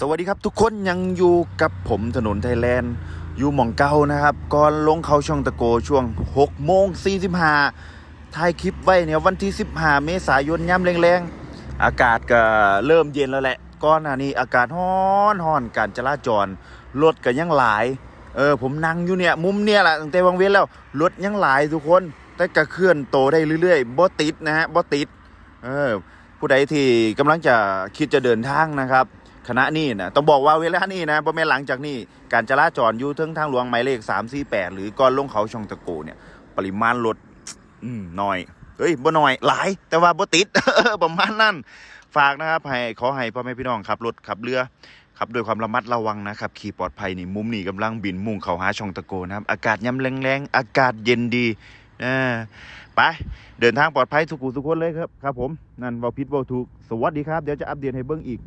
สวัสดีครับทุกคนยังอยู่กับผมถนนไทยแลนด์ อยู่หม่องเก้านะครับ ก่อนลงเขาช่องตะโกช่วง6โมง45ถ่ายคลิปไว้เนี่ยวันที่ 15 เมษายนย่ำแรงๆ อากาศก็เริ่มเย็นแล้วแหละก่อนหน้านี้อากาศร้อนร้อนการจราจรรถก็ยังหลาย เออผมนั่งอยู่เนี่ยมุมเนี่ยแหละตั้งแต่วังเว้นแล้วรถยังหลายทุกคน แต่ก็เคลื่อนโตได้เรื่อยๆบ่ติดนะฮะบ่ติดเออผู้ใดที่กำลังจะคิดจะเดินทางนะครับ คณะนี้นะต้องบอกว่าเวลานี้นะประมาณหลังจากนี้ การจราจรอยู่เทิงทางหลวงหมายเลข 348 หรือก่อนลงเขาช่องตะโกเนี่ย ปริมาณรถน้อยเฮ้ยบ่น้อยหลาย แต่ว่าบ่ติดประมาณนั้นฝากนะครับให้ขอให้พ่อแม่พี่น้องขับรถขับเรือขับด้วยความระมัดระวังนะครับ ขี่ปลอดภัยนี่มุมนี้กำลังบินมุ่งเข้าหาช่องตะโกนะครับอากาศยำแรงๆอากาศเย็นดีเอไปเดินทางปลอดภัยทุกผู้ทุกคนเลยครับครับผมนั่นเบาพิษเบาถูกสวัสดีครับ เดี๋ยวจะอัปเดตให้เบิ้งอีก